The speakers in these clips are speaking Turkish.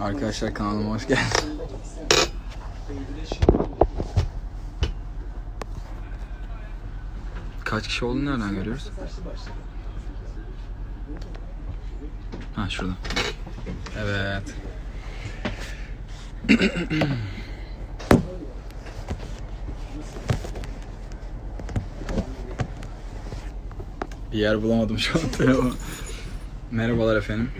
Arkadaşlar kanalıma hoş geldiniz. Kaç kişi olduğunu nereden görüyoruz? Ha şurada. Evet. Bir yer bulamadım şu an. Merhabalar efendim.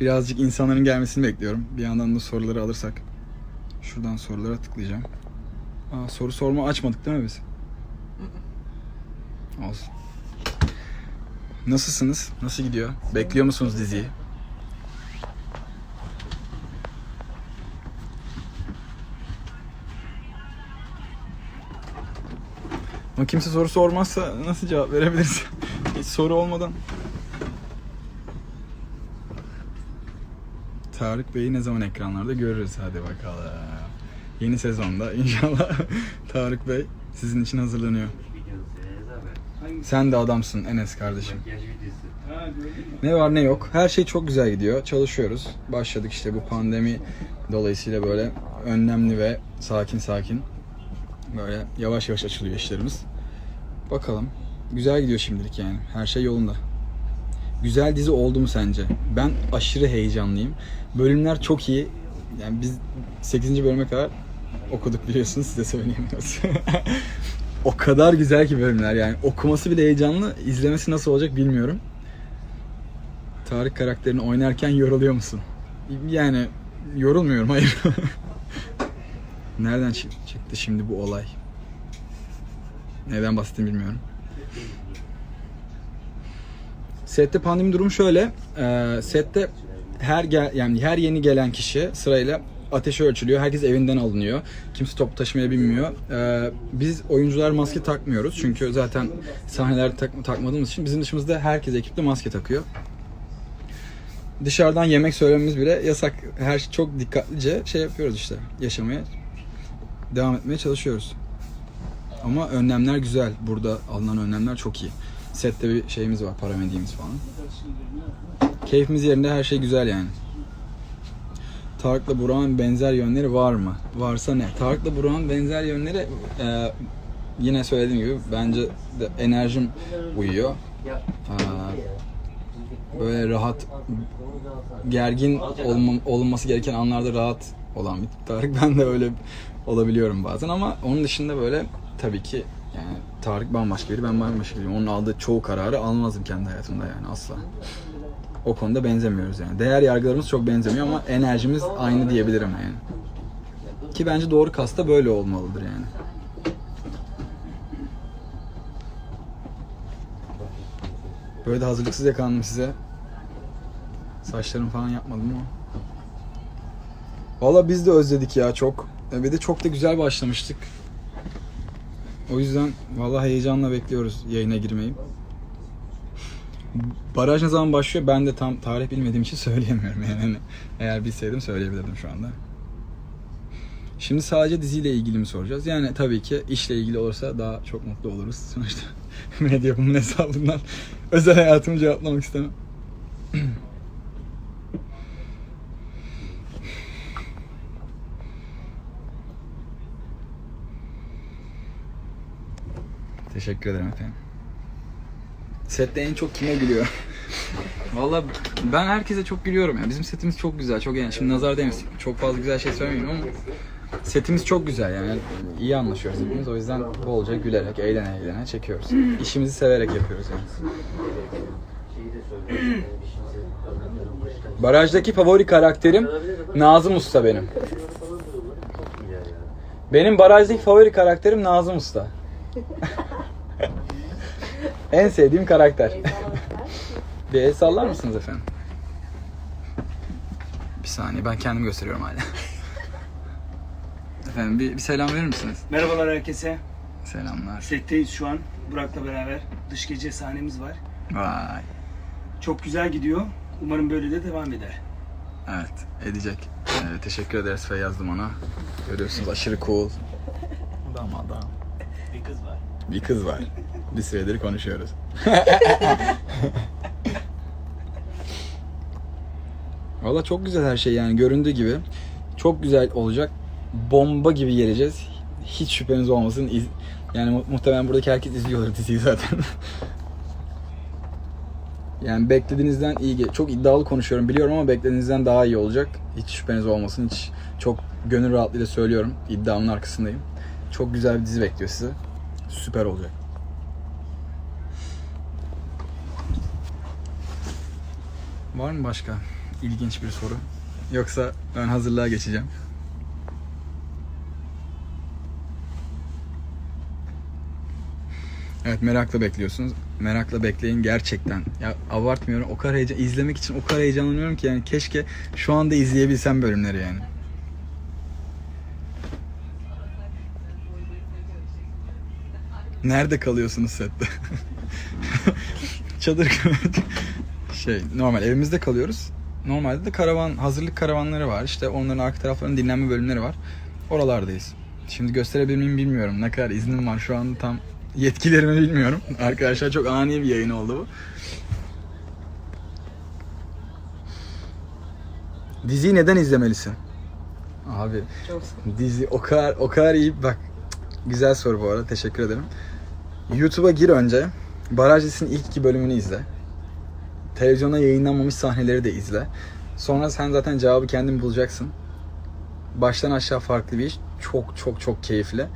Birazcık insanların gelmesini bekliyorum. Bir yandan da soruları alırsak. Şuradan sorulara tıklayacağım. Aa, soru sorma açmadık değil mi biz? Olsun. Nasılsınız? Nasıl gidiyor? Bekliyor musunuz diziyi? Ama kimse soru sormazsa nasıl cevap verebiliriz? Hiç soru olmadan. Tarık Bey'i ne zaman ekranlarda görürüz hadi bakalım. Yeni sezonda inşallah Tarık Bey sizin için hazırlanıyor. Sen de adamsın Enes kardeşim. Ne var ne yok. Her şey çok güzel gidiyor. Çalışıyoruz. Başladık işte bu pandemi dolayısıyla böyle önlemli ve sakin sakin böyle yavaş yavaş açılıyor işlerimiz. Bakalım. Güzel gidiyor şimdilik yani. Her şey yolunda. Güzel dizi oldu mu sence? Ben aşırı heyecanlıyım. Bölümler çok iyi. Yani biz 8. bölüme kadar okuduk biliyorsunuz size söyleyemiyoruz. o kadar güzel ki bölümler yani. Okuması bile heyecanlı. izlemesi nasıl olacak bilmiyorum. Tarık karakterini oynarken yoruluyor musun? Yani yorulmuyorum hayır. Nereden çı- çıktı şimdi bu olay? Neden bahsettiğimi bilmiyorum. Sette pandemi durumu şöyle. e, sette her gel yani her yeni gelen kişi sırayla ateşi ölçülüyor. Herkes evinden alınıyor. Kimse top taşımaya bilmiyor. E, biz oyuncular maske takmıyoruz. Çünkü zaten sahnelerde tak- takmadığımız için bizim dışımızda herkes ekipte maske takıyor. Dışarıdan yemek söylememiz bile yasak. Her şey çok dikkatlice şey yapıyoruz işte. Yaşamaya devam etmeye çalışıyoruz. Ama önlemler güzel. Burada alınan önlemler çok iyi. Sette bir şeyimiz var, paramediğimiz falan. Keyfimiz yerinde, her şey güzel yani. Tarık'la Burak'ın benzer yönleri var mı? Varsa ne? Tarık'la Burak'ın benzer yönleri e, yine söylediğim gibi bence de enerjim uyuyor. E, böyle rahat, gergin olma, olması gereken anlarda rahat olan bir Tarık. Ben de öyle olabiliyorum bazen ama onun dışında böyle tabii ki yani Tarık bambaşka biri, ben bambaşka biriyim. Onun aldığı çoğu kararı almazdım kendi hayatımda yani asla. O konuda benzemiyoruz yani. Değer yargılarımız çok benzemiyor ama enerjimiz aynı diyebilirim yani. Ki bence doğru kasta böyle olmalıdır yani. Böyle de hazırlıksız yakalandım size. Saçlarımı falan yapmadım ama. Valla biz de özledik ya çok. E, Bir de çok da güzel başlamıştık. O yüzden valla heyecanla bekliyoruz yayına girmeyi. Baraj ne zaman başlıyor ben de tam tarih bilmediğim için söyleyemiyorum yani. Eğer bilseydim söyleyebilirdim şu anda. Şimdi sadece diziyle ilgili mi soracağız? Yani tabii ki işle ilgili olursa daha çok mutlu oluruz. Sonuçta medyapımın hesabından özel hayatımı cevaplamak istemem. Teşekkür ederim efendim. Sette en çok kime gülüyor? Valla ben herkese çok gülüyorum ya. Bizim setimiz çok güzel, çok yani şimdi nazar değmesin. Çok fazla güzel şey söylemeyeyim ama setimiz çok güzel yani. iyi anlaşıyoruz hepimiz. O yüzden bolca gülerek, eğlene eğlene çekiyoruz. İşimizi severek yapıyoruz yani. Barajdaki favori karakterim Nazım Usta benim. Benim barajdaki favori karakterim Nazım Usta. en sevdiğim karakter. Bir el sallar mısınız efendim? Bir saniye ben kendimi gösteriyorum hala. efendim bir, bir selam verir misiniz? Merhabalar herkese. Selamlar. Setteyiz şu an. Burak'la beraber. Dış gece sahnemiz var. Vay. Çok güzel gidiyor. Umarım böyle de devam eder. Evet edecek. Ee, teşekkür ederiz Feyyaz Duman'a. Görüyorsunuz aşırı cool. Adam adam. Bir kız var. Bir kız var. Bir süredir konuşuyoruz. Valla çok güzel her şey yani göründüğü gibi. Çok güzel olacak. Bomba gibi geleceğiz. Hiç şüpheniz olmasın. İz- yani mu- muhtemelen buradaki herkes izliyordur diziyi zaten. yani beklediğinizden iyi. ge- Çok iddialı konuşuyorum biliyorum ama beklediğinizden daha iyi olacak. Hiç şüpheniz olmasın. Hiç çok gönül rahatlığıyla söylüyorum. İddiamın arkasındayım. Çok güzel bir dizi bekliyor sizi. Süper olacak. Var mı başka ilginç bir soru? Yoksa ben hazırlığa geçeceğim. Evet merakla bekliyorsunuz. Merakla bekleyin gerçekten. Ya abartmıyorum. O kadar heyecan izlemek için o kadar heyecanlanıyorum ki yani keşke şu anda izleyebilsem bölümleri yani. Nerede kalıyorsunuz sette? Çadır şey normal evimizde kalıyoruz. Normalde de karavan hazırlık karavanları var. İşte onların arka taraflarının dinlenme bölümleri var. Oralardayız. Şimdi gösterebilir miyim bilmiyorum. Ne kadar iznim var şu an tam yetkilerimi bilmiyorum. Arkadaşlar çok ani bir yayın oldu bu. Diziyi neden izlemelisin? Abi Çok dizi o kadar o kadar iyi bak güzel soru bu arada teşekkür ederim. YouTube'a gir önce. Baraj dizisinin ilk iki bölümünü izle. Televizyona yayınlanmamış sahneleri de izle. Sonra sen zaten cevabı kendin bulacaksın. Baştan aşağı farklı bir iş. Çok çok çok keyifli.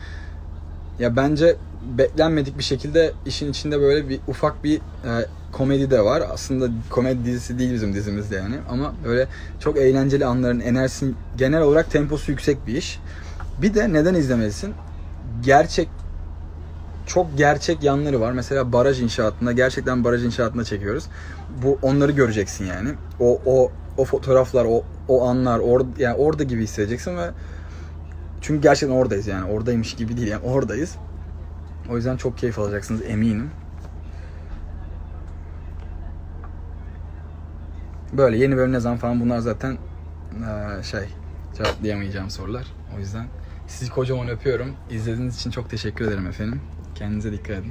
Ya bence beklenmedik bir şekilde işin içinde böyle bir ufak bir e, komedi de var. Aslında komedi dizisi değil bizim dizimiz de yani. Ama böyle çok eğlenceli anların enerjisi genel olarak temposu yüksek bir iş. Bir de neden izlemelisin? Gerçek çok gerçek yanları var. Mesela baraj inşaatında gerçekten baraj inşaatında çekiyoruz. Bu onları göreceksin yani. O o o fotoğraflar, o o anlar or, yani orada gibi hissedeceksin ve çünkü gerçekten oradayız yani. Oradaymış gibi değil yani oradayız. O yüzden çok keyif alacaksınız eminim. Böyle yeni bölüm ne zaman falan bunlar zaten şey cevaplayamayacağım sorular. O yüzden sizi kocaman öpüyorum. İzlediğiniz için çok teşekkür ederim efendim. கென்சரிக்காது